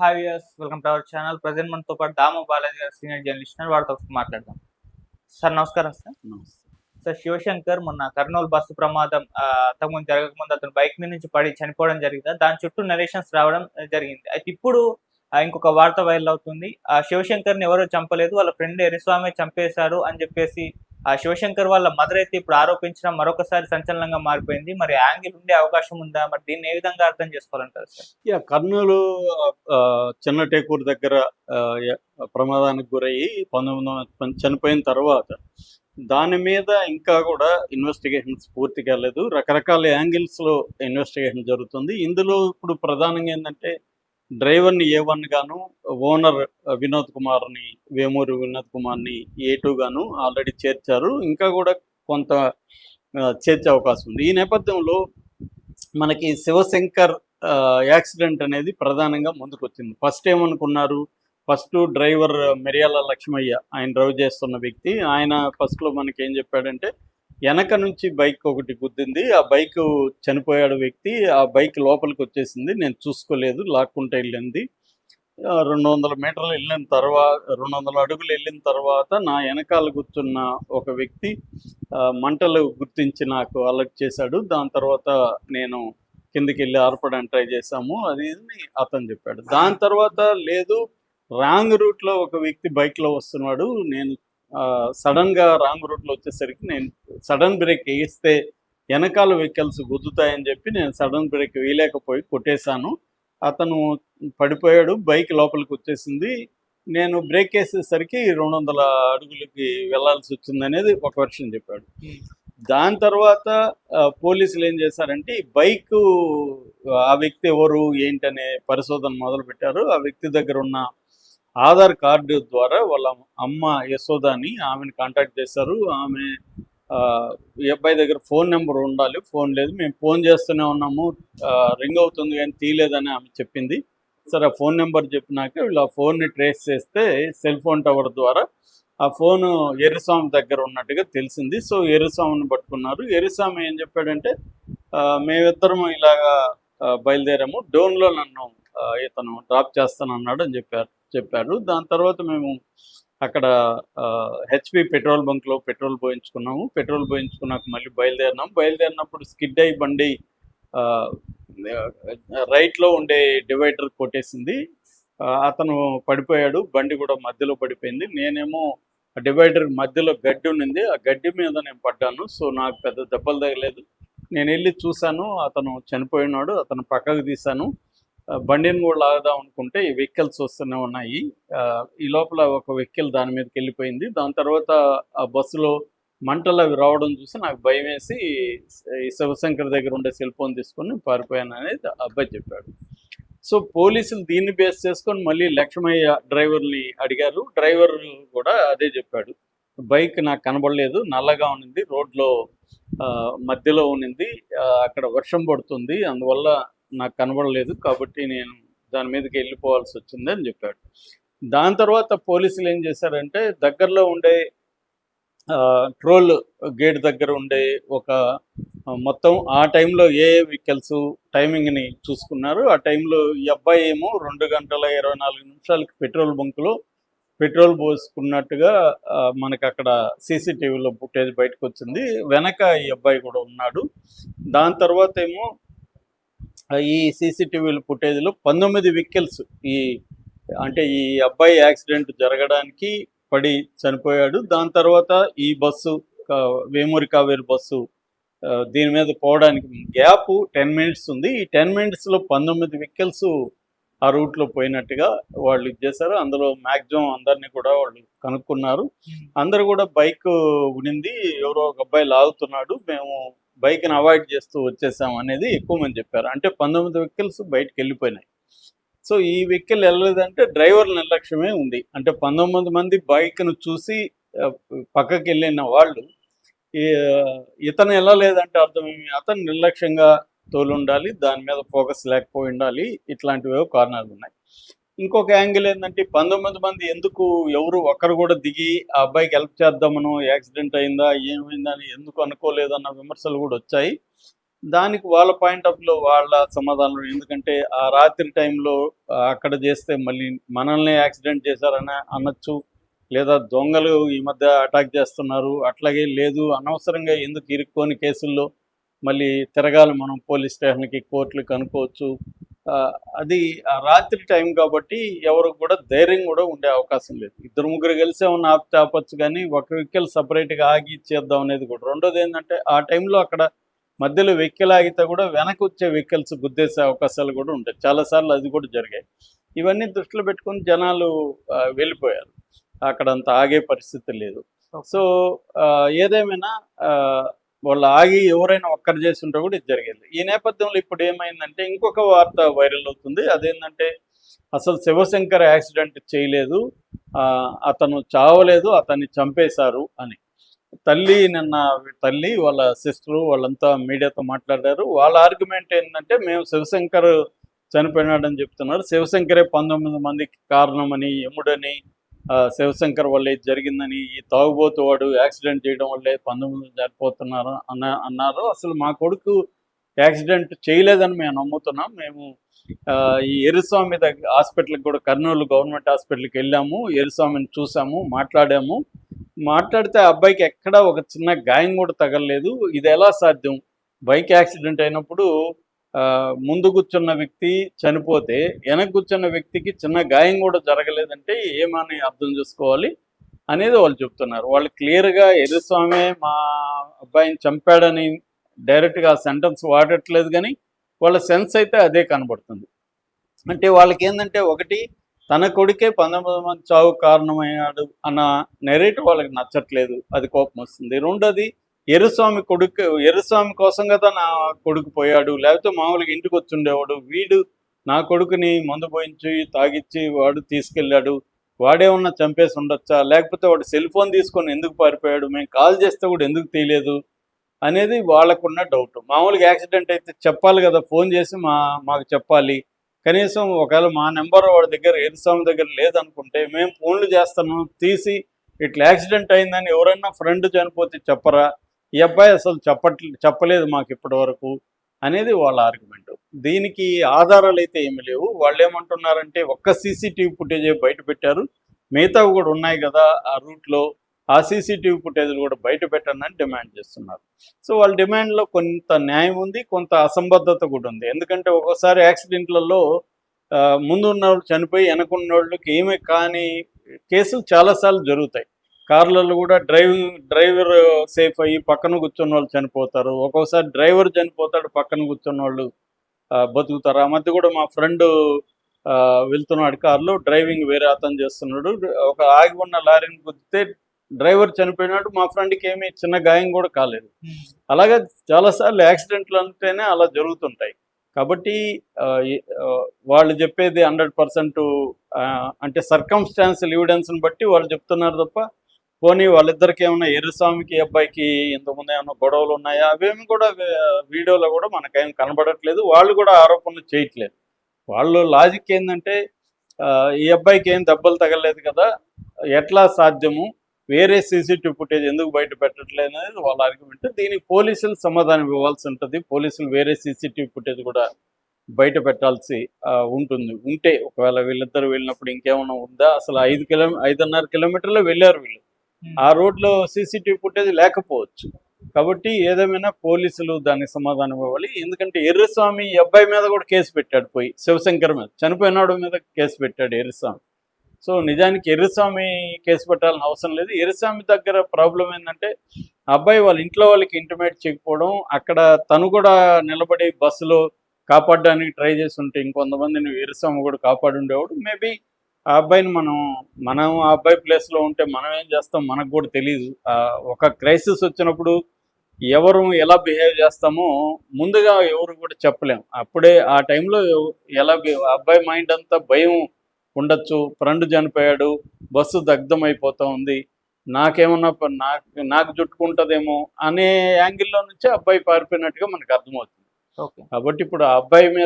Hi yes welcome to our channel present మనతో పాటు దాము బాలాజీ గారు సీనియర్ జర్నలిస్ట్ ఉన్నారు. వాడితో మాట్లాడదాం. సార్ నమస్కారం సార్ సార్ శివశంకర్ మొన్న కర్నూలు బస్సు ప్రమాదం అంతకుముందు జరగకముందు అతను బైక్ మీద నుంచి పడి చనిపోవడం జరిగింది. దాని చుట్టూ నరేషన్స్ రావడం జరిగింది. అయితే ఇప్పుడు ఇంకొక వార్త వైరల్ అవుతుంది. ఆ శివశంకర్ని ఎవరో చంపలేదు. వాళ్ళ ఫ్రెండ్ ఎరిస్వామి చంపేశారు అని చెప్పేసి ఆ శివశంకర్ వాళ్ళ మదర్ అయితే ఇప్పుడు ఆరోపించడం మరొకసారి సంచలనంగా మారిపోయింది. మరి యాంగిల్ ఉండే అవకాశం ఉందా? మరి దీన్ని ఏ విధంగా అర్థం చేసుకోవాలంటారు సార్? యా కర్నూలు ఆ, చిన్న టేకూరు దగ్గర ఆ, ప్రమాదానికి గురయ్యి పంతొమ్మిది వందల చనిపోయిన తర్వాత దాని మీద ఇంకా కూడా ఇన్వెస్టిగేషన్స్ పూర్తి కాలేదు రకరకాల యాంగిల్స్లో ఇన్వెస్టిగేషన్ జరుగుతుంది. ఇందులో ఇప్పుడు ప్రధానంగా ఏంటంటే డ్రైవర్ని ఏ వన్ గాను ఓనర్ వినోద్ కుమార్ని వేమూరి వినోద్ కుమార్ని ఏ టూ గాను ఆల్రెడీ చేర్చారు. ఇంకా కూడా కొంత చేర్చే అవకాశం ఉంది. ఈ నేపథ్యంలో మనకి శివశంకర్ ఆ, యాక్సిడెంట్ అనేది ప్రధానంగా ముందుకు వచ్చింది ఫస్ట్ ఏమనుకున్నారు? ఫస్ట్ డ్రైవర్ మిరియాల లక్ష్మయ్య ఆయన డ్రైవ్ చేస్తున్న వ్యక్తి. ఆయన ఫస్ట్లో మనకి ఏం చెప్పాడంటే వెనక నుంచి బైక్ ఒకటి గుద్దింది. ఆ బైక్ చనిపోయాడు వ్యక్తి. ఆ బైక్ లోపలికి వచ్చేసింది. నేను చూసుకోలేదు. లాక్కుంటే వెళ్ళింది. రెండు వందల మీటర్లు వెళ్ళిన తర్వాత రెండు వందల అడుగులు వెళ్ళిన తర్వాత నా వెనకాల కూర్చున్న ఒక వ్యక్తి మంటలు గుర్తించి నాకు అలర్ట్ చేశాడు. దాని తర్వాత నేను కిందకి వెళ్ళి ఆర్పడానికి ట్రై చేశాము. అది అతను చెప్పాడు. దాని తర్వాత లేదు రాంగ్ రూట్లో ఒక వ్యక్తి బైక్లో వస్తున్నాడు. నేను సడన్గా రాంగ్ రూట్లో వచ్చేసరికి నేను సడన్ బ్రేక్ వేస్తే వెనకాల వెహికల్స్ గుద్దుతాయని చెప్పి నేను సడన్ బ్రేక్ వేయలేకపోయి కొట్టేశాను. అతను పడిపోయాడు బైక్ లోపలికి వచ్చేసింది. నేను బ్రేక్ వేసేసరికి రెండు వందల అడుగులకి వెళ్ళాల్సి వచ్చింది అనేది ఒక వర్షం చెప్పాడు. దాని తర్వాత పోలీసులు ఏం చేశారంటే ఈ బైక్ ఆ వ్యక్తి ఎవరు ఏంటనే పరిశోధన మొదలు పెట్టారు ఆ వ్యక్తి దగ్గర ఉన్న ఆధార్ కార్డు ద్వారా వాళ్ళ అమ్మ యశోదాని ఆమెను కాంటాక్ట్ చేశారు. ఆమె ఆ, ఈ అబ్బాయి దగ్గర ఫోన్ నెంబర్ ఉండాలి ఫోన్ లేదు. మేము ఫోన్ చేస్తూనే ఉన్నాము. రింగ్ అవుతుంది కానీ తీయలేదని ఆమె చెప్పింది. సరే ఆ ఫోన్ నెంబర్ చెప్పినాక వీళ్ళు ఆ ఫోన్ని ట్రేస్ చేస్తే సెల్ ఫోన్ టవర్ ద్వారా ఆ ఫోన్ ఎర్రస్వామి దగ్గర ఉన్నట్టుగా తెలిసింది. సో ఎర్రస్వామిని పట్టుకున్నారు. ఎర్రస్వామి ఏం చెప్పాడంటే మేమిద్దరం ఇలాగా బయలుదేరాము. డోన్లో నన్ను ఇతను డ్రాప్ చేస్తానన్నాడు అని చెప్పారు. చెప్పారు. దాని తర్వాత మేము అక్కడ హెచ్పి పెట్రోల్ బంక్లో పెట్రోల్ పోయించుకున్నాము. పెట్రోల్ పోయించుకున్నాక మళ్ళీ బయలుదేరినాం. బయలుదేరినప్పుడు స్కిడ్ అయి బండి ఆ, రైట్లో ఉండే డివైడర్ కొట్టేసింది. అతను పడిపోయాడు. బండి కూడా మధ్యలో పడిపోయింది. నేనేమో డివైడర్ మధ్యలో గడ్డి ఉన్నింది. ఆ గడ్డి మీద నేను పడ్డాను. సో నాకు పెద్ద దెబ్బలు తగలేదు. నేను వెళ్ళి చూశాను. అతను చనిపోయినాడు. అతను పక్కకు తీశాను. బండిని కూడా లాగదాం అనుకుంటే ఈ వెహికల్స్ వస్తూనే ఉన్నాయి. ఆ, ఈ లోపల ఒక వెహికల్ దాని మీదకి వెళ్ళిపోయింది. దాని తర్వాత ఆ బస్సులో మంటలు అవి రావడం చూసి నాకు భయం వేసి ఈ శివశంకర్ దగ్గర ఉండే సెల్ ఫోన్ తీసుకొని పారిపోయాను అనేది అబ్బాయి చెప్పాడు. సో పోలీసులు దీన్ని బేస్ చేసుకొని మళ్ళీ లక్ష్మయ్య డ్రైవర్ని అడిగారు. డ్రైవర్ కూడా అదే చెప్పాడు. బైక్ నాకు కనబడలేదు నల్లగా ఉన్నింది రోడ్లో ఆ, మధ్యలో ఉన్నింది అక్కడ వర్షం పడుతుంది అందువల్ల నాకు కనబడలేదు కాబట్టి నేను దాని మీదకి వెళ్ళిపోవాల్సి వచ్చింది అని చెప్పాడు. దాని తర్వాత పోలీసులు ఏం చేశారంటే దగ్గరలో ఉండే ఆ, ట్రోల్ గేట్ దగ్గర ఉండే ఒక మొత్తం ఆ టైంలో ఏ ఏ వెహికల్స్ టైమింగ్ని చూసుకున్నారు. ఆ టైంలో ఈ అబ్బాయి ఏమో రెండు గంటల ఇరవై నాలుగు నిమిషాలకి పెట్రోల్ బంకులో పెట్రోల్ పోసుకున్నట్టుగా ఆ, మనకి అక్కడ సీసీటీవీలో ఫుటేజ్ బయటకు వచ్చింది. వెనక ఈ అబ్బాయి కూడా ఉన్నాడు. దాని తర్వాత ఏమో ఈ సీసీటీవీల ఫుటేజ్లో పంతొమ్మిది వెహికల్స్ ఈ అంటే ఈ అబ్బాయి యాక్సిడెంట్ జరగడానికి పడి చనిపోయాడు. దాని తర్వాత ఈ బస్సు వేమూరి కావేరి బస్సు దీని మీద పోవడానికి గ్యాప్ టెన్ మినిట్స్ ఉంది. ఈ టెన్ మినిట్స్లో పంతొమ్మిది వెహికల్స్ ఆ రూట్లో పోయినట్టుగా వాళ్ళు ఇది చేశారు. అందులో మ్యాక్సిమం అందరినీ కూడా వాళ్ళు కనుక్కున్నారు. అందరు కూడా బైక్ ఉనింది. ఎవరో ఒక అబ్బాయి లాగుతున్నాడు. మేము బైక్ని అవాయిడ్ చేస్తూ వచ్చేసాం అనేది ఎక్కువ మంది చెప్పారు. అంటే పంతొమ్మిది వెహికల్స్ బయటకు వెళ్ళిపోయినాయి. సో ఈ వెహికల్ వెళ్ళలేదంటే డ్రైవర్ నిర్లక్ష్యమే ఉంది. అంటే పంతొమ్మిది మంది బైక్ను చూసి పక్కకి వెళ్ళిన వాళ్ళు ఇతను వెళ్ళలేదంటే అర్థం అతను నిర్లక్ష్యంగా తోలు ఉండాలి దాని మీద ఫోకస్ లేకపోయి ఉండాలి ఇట్లాంటివే కారణాలు ఉన్నాయి ఇంకొక యాంగిల్ ఏంటంటే పంతొమ్మిది మంది ఎందుకు ఎవరు ఒక్కరు కూడా దిగి ఆ అబ్బాయికి హెల్ప్ చేద్దామను యాక్సిడెంట్ అయిందా ఏమైందని అని ఎందుకు అనుకోలేదన్న విమర్శలు కూడా వచ్చాయి. దానికి వాళ్ళ పాయింట్ ఆఫ్లో వాళ్ళ సమాధానం ఎందుకంటే ఆ రాత్రి టైంలో అక్కడ చేస్తే మళ్ళీ మనల్ని యాక్సిడెంట్ చేశారని అనొచ్చు లేదా దొంగలు ఈ మధ్య అటాక్ చేస్తున్నారు అట్లాగే లేదు అనవసరంగా ఎందుకు ఇరుక్కోని కేసుల్లో మళ్ళీ తిరగాలి మనం పోలీస్ స్టేషన్కి కోర్టులకు అనుకోవచ్చు అది ఆ రాత్రి టైం కాబట్టి ఎవరు కూడా ధైర్యం కూడా ఉండే అవకాశం లేదు. ఇద్దరు ముగ్గురు కలిసే ఉన్న ఆపితే ఆపచ్చు కానీ ఒక వెహికల్ సపరేట్గా ఆగి ఇచ్చేద్దాం అనేది కూడా. రెండోది ఏంటంటే ఆ టైంలో అక్కడ మధ్యలో వెహికల్ ఆగితే కూడా వెనక వచ్చే వెహికల్స్ గుద్దేసే అవకాశాలు కూడా ఉంటాయి. చాలాసార్లు అది కూడా జరిగాయి. ఇవన్నీ దృష్టిలో పెట్టుకొని జనాలు వెళ్ళిపోయారు. అక్కడ అంత ఆగే పరిస్థితి లేదు. సో ఏదేమైనా వాళ్ళు ఆగి ఎవరైనా ఒక్కరు చేసి ఉంటే కూడా ఇది జరిగేది. ఈ నేపథ్యంలో ఇప్పుడు ఏమైందంటే ఇంకొక వార్త వైరల్ అవుతుంది. అదేంటంటే అసలు శివశంకర్ యాక్సిడెంట్ చేయలేదు. ఆ, అతను చావలేదు అతన్ని చంపేశారు అని. తల్లి నిన్న తల్లి వాళ్ళ సిస్టరు వాళ్ళంతా మీడియాతో మాట్లాడారు. వాళ్ళ ఆర్గ్యుమెంట్ ఏంటంటే మేము శివశంకర్ చనిపోయినాడని చెప్తున్నారు. శివశంకరే పంతొమ్మిది మందికి కారణమని యముడని శివశంకర్ వల్లే ఇది జరిగిందని ఈ తాగుబోతు వాడు యాక్సిడెంట్ చేయడం వల్లే పంతొమ్మిది మంది చనిపోతున్నారు అన్న అన్నారు. అసలు మా కొడుకు యాక్సిడెంట్ చేయలేదని మేము నమ్ముతున్నాం. మేము ఆ, ఈ ఎరుస్వామి దగ్గర హాస్పిటల్కి కూడా కర్నూలు గవర్నమెంట్ హాస్పిటల్కి వెళ్ళాము. ఎరుస్వామిని చూసాము మాట్లాడాము. మాట్లాడితే ఆ అబ్బాయికి ఎక్కడా ఒక చిన్న గాయం కూడా తగలలేదు. ఇది ఎలా సాధ్యం? బైక్ యాక్సిడెంట్ అయినప్పుడు ముందు కూర్చున్న వ్యక్తి చనిపోతే వెనక కూర్చున్న వ్యక్తికి చిన్న గాయం కూడా జరగలేదంటే ఏమని అర్థం చేసుకోవాలి అనేది వాళ్ళు చెప్తున్నారు. వాళ్ళు క్లియర్గా ఎరుస్వామి మా అబ్బాయిని చంపాడని డైరెక్ట్గా ఆ సెంటెన్స్ వాడట్లేదు కానీ వాళ్ళ సెన్స్ అయితే అదే కనబడుతుంది. అంటే వాళ్ళకి ఏంటంటే ఒకటి తన కొడుకే పంతొమ్మిది మంది చావు కారణమయ్యాడు అన్న నెరేటివ్ వాళ్ళకి నచ్చట్లేదు అది కోపం వస్తుంది. రెండోది ఎరుస్వామి కొడుకు ఎరుస్వామి కోసం కదా నా కొడుకు పోయాడు. లేకపోతే మామూలుగా ఇంటికి వచ్చిండేవాడు. వీడు నా కొడుకుని మందు పోయించి తాగిచ్చి వాడు తీసుకెళ్ళాడు. వాడే ఉన్న చంపేసి ఉండొచ్చా? లేకపోతే వాడు సెల్ ఫోన్ తీసుకొని ఎందుకు పారిపోయాడు? మేము కాల్ చేస్తే కూడా ఎందుకు తీయలేదు? అనేది వాళ్ళకున్న డౌట్. మామూలుగా యాక్సిడెంట్ అయితే చెప్పాలి కదా ఫోన్ చేసి మా మాకు చెప్పాలి. కనీసం ఒకవేళ మా నెంబర్ వాడి దగ్గర ఎరుస్వామి దగ్గర లేదనుకుంటే మేము ఫోన్లు చేస్తాము తీసి ఇట్లా యాక్సిడెంట్ అయిందని ఎవరైనా ఫ్రెండ్ చనిపోతే చెప్పరా? ఈ అబ్బాయి అసలు చెప్పట్ చెప్పలేదు మాకు ఇప్పటి వరకు అనేది వాళ్ళ ఆర్గ్యుమెంట్ దీనికి ఆధారాలు అయితే ఏమి లేవు. వాళ్ళు ఏమంటున్నారంటే ఒక్క సీసీటీవీ ఫుటేజే బయట పెట్టారు. మిగతావి కూడా ఉన్నాయి కదా ఆ రూట్లో ఆ సీసీటీవీ ఫుటేజ్లు కూడా బయట పెట్టండి అని డిమాండ్ చేస్తున్నారు. సో వాళ్ళ డిమాండ్లో కొంత న్యాయం ఉంది కొంత అసంబద్ధత కూడా ఉంది. ఎందుకంటే ఒక్కోసారి యాక్సిడెంట్లలో ఆ, ముందు ఉన్న వాళ్ళు చనిపోయి వెనకున్న వాళ్ళకి ఏమీ కాని కేసులు చాలాసార్లు జరుగుతాయి. కార్లలో కూడా డ్రైవింగ్ డ్రైవర్ సేఫ్ అయ్యి పక్కన కూర్చున్న వాళ్ళు చనిపోతారు. ఒక్కోసారి డ్రైవర్ చనిపోతాడు పక్కన కూర్చున్న వాళ్ళు బతుకుతారు. ఆ మధ్య కూడా మా ఫ్రెండ్ వెళ్తున్నాడు కారులో డ్రైవింగ్ వేరే అతను చేస్తున్నాడు. ఒక ఆగి ఉన్న లారీని గుద్దితే డ్రైవర్ చనిపోయినాడు. మా ఫ్రెండ్కి ఏమీ చిన్న గాయం కూడా కాలేదు. అలాగే చాలాసార్లు యాక్సిడెంట్లు అంటేనే అలా జరుగుతుంటాయి. కాబట్టి వాళ్ళు చెప్పేది హండ్రెడ్ పర్సెంట్ అంటే సర్కమ్స్టాన్షియల్ ఎవిడెన్స్ని బట్టి వాళ్ళు చెప్తున్నారు తప్ప పోనీ వాళ్ళిద్దరికి ఏమైనా ఎర్రస్వామికి అబ్బాయికి ఇంతకుముందు ఏమైనా గొడవలు ఉన్నాయా? అవేమి కూడా వీడియోలో కూడా మనకేం కనబడట్లేదు. వాళ్ళు కూడా ఆరోపణలు చేయట్లేదు. వాళ్ళు లాజిక్ ఏంటంటే ఈ అబ్బాయికి ఏం దెబ్బలు తగలేదు కదా ఎట్లా సాధ్యము? వేరే సీసీటీవీ ఫుటేజ్ ఎందుకు బయట పెట్టట్లేదు అనేది వాళ్ళ ఆర్గ్యుమెంట్ దీనికి పోలీసులు సమాధానం ఇవ్వాల్సి ఉంటుంది. పోలీసులు వేరే సీసీటీవీ ఫుటేజ్ కూడా బయట పెట్టాల్సి ఉంటుంది. ఉంటే ఒకవేళ వీళ్ళిద్దరు వెళ్ళినప్పుడు ఇంకేమైనా ఉందా? అసలు ఐదు కిలో ఐదున్నర కిలోమీటర్లు వెళ్ళారు వీళ్ళు. Hmm. ఆ రోడ్లో సీసీటీవీ ఫుటేజ్ లేకపోవచ్చు. కాబట్టి ఏదేమైనా పోలీసులు దానికి సమాధానం ఇవ్వాలి. ఎందుకంటే ఎర్రస్వామి అబ్బాయి మీద కూడా కేసు పెట్టాడు పోయి శివశంకర్ మీద. చనిపోయినాడు మీద కేసు పెట్టాడు ఎర్రస్వామి. సో నిజానికి ఎర్రస్వామి కేసు పెట్టాలని అవసరం లేదు. ఎర్రస్వామి దగ్గర ప్రాబ్లం ఏంటంటే అబ్బాయి వాళ్ళ ఇంట్లో వాళ్ళకి ఇంటిమేట్ చేయకపోవడం అక్కడ తను కూడా నిలబడి బస్సులో కాపాడడానికి ట్రై చేసి ఉంటే నువ్వు ఎర్రస్వామి కూడా కాపాడుండేవాడు. మేబీ ఆ అబ్బాయిని మనం మనం ఆ అబ్బాయి ప్లేస్లో ఉంటే మనం ఏం చేస్తాం? మనకు కూడా తెలియదు ఆ, ఒక క్రైసిస్ వచ్చినప్పుడు ఎవరు ఎలా బిహేవ్ చేస్తామో ముందుగా ఎవరు కూడా చెప్పలేం. అప్పుడే ఆ టైంలో ఎలా అబ్బాయి మైండ్ అంతా భయం ఉండొచ్చు. ఫ్రెండ్ చనిపోయాడు. బస్సు దగ్ధం అయిపోతా ఉంది. నాకేమన్నా నాకు నాకు జుట్టుకుంటుందేమో అనే యాంగిల్లో నుంచి అబ్బాయి పారిపోయినట్టుగా మనకు అర్థమవుతుంది. కాబట్టి ఇప్పుడు ఆ అబ్బాయి మీద